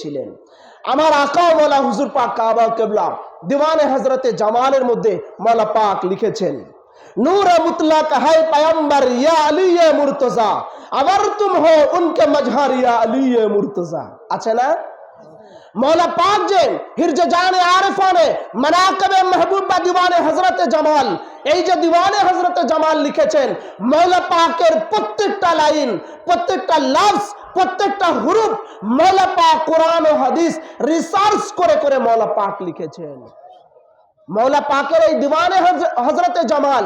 ছিলেন। আমার আকাওয়ালা হুজুর পাক কাবা কেবলা, দিওয়ানে হজরতে জামানের মধ্যে মালা পাক লিখেছেন জামাল, এই যে দিওয়ানে হজরতে জামাল লিখেছেন, মৌলা পাকের প্রত্যেকটা লাইন, প্রত্যেকটা লাভ প্রত্যেকটা হুরুফ মৌলা পাক কোরআন ও হাদিস রিসার্চ করে করে মৌলা পাক লিখেছেন। মৌলা পাকের এই দিওয়ানে হজ- হজরতে জামাল,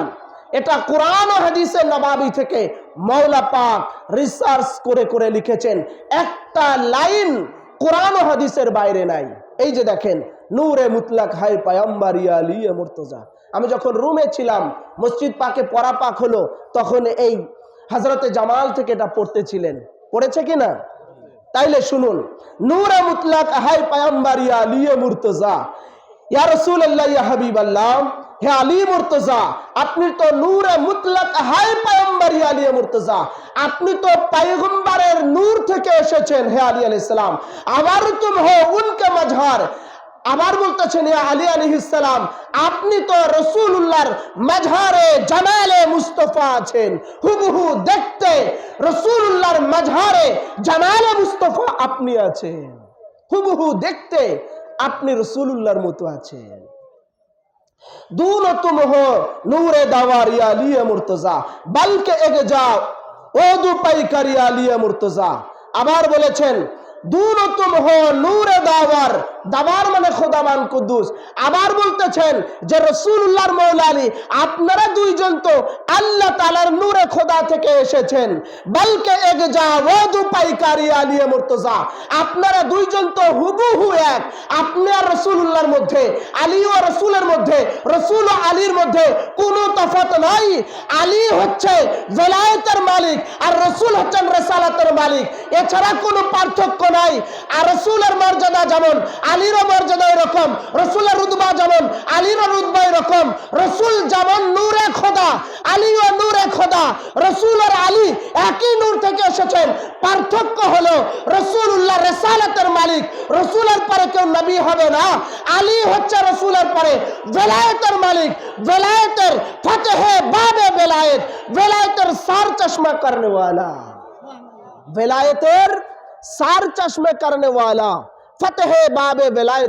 এটা কোরআন ও হাদিসের নবাবি থেকে মৌলা পাক রিসার্চ করে করে লিখেছেন। একটা লাইন কোরআন ও হাদিসের বাইরে নাই। এই যে দেখেন, নূরে মুতলাক হাই পায়ম্বার ইয়ালিয়ে মুর্তজা। আমি যখন রুমে ছিলাম, মসজিদ পাকে পড়া পাক হলো, তখন এই হজরতে জামাল থেকে এটা পড়তেছিলেন পড়েছে কি না তাইলে শুনুন, নূরা মুতলাক হাই পায়াম্বারিয়া লিয়ে মুর্তজা। রসুল আল্লাহ হাবিব আল্লাহ হে আলী আপনি তো নূরে মুতলাক হাই পায়ম্বর আলী মুর্তজা। আপনি তো পায়গম্বরের নূর থেকে এসেছেন, হে আলী আলাইহিস আবার তুম হো উনকে মজহার আবার বলতেছেন আলী আলহিসাম আপনি তো রসুল রসুল্লাহর মাঝারে জামালে মুস্তফা আছেন। হুবহু দেখতে রসুল রসুল্লাহর মাঝারে জামালে মুস্তফা আপনি আছেন। হুবহু দেখতে আপনি রসুল উল্লাহর মতো আছেন। আবার বলেছেন দু পাইকার হো নূরে দাওয়ার দাবার মানে খোদামান কুদ্দুস। আবার বলতেছেন যে রসুল্লাহর মৌলালি আপনারা দুইজন তো আল্লাহ তালার নূরে খোদা থেকে এসেছেন। বলকে এক যা ওদু পাইকারি আলিয়ে মুর্তজা। আপনারা দুইজন তো হুবহু এক। আপনি আর রসুল্লাহর মধ্যে, আলী ও রসুলের মধ্যে, রসুল ও আলীর মধ্যে কোনো তফাত নাই। আলী হচ্ছে জেলায়তের মালিক আর রসুল হচ্ছেন রেসালাতের মালিক। এছাড়া কোনো পার্থক্য নাই। আর রসুলের মর্যাদা যেমন আলীর মর্যাদা এরকম, রসুলের রুদবা যেমন, আলীর রুদবা এরকম, রসুল যেমন নূরে খোদা আলী ও নূরে খোদা, রসুল আর আলী একই নূর থেকে এসেছেন। পার্থক্য হলো রসুল উল্লাহ রেসালাতের মালিক, রসুলের পরে কেউ নবী হবে না। আলী হচ্ছে রসুলের পরে বেলায়েতের মালিক, বেলায়েতের ফতেহে বাবে বেলায়েত, বেলায়েতের সার চশমা করনেওয়ালা। বেলায়েতের সার চশমে করনেওয়ালা। ফতেহে বাবে বেলায়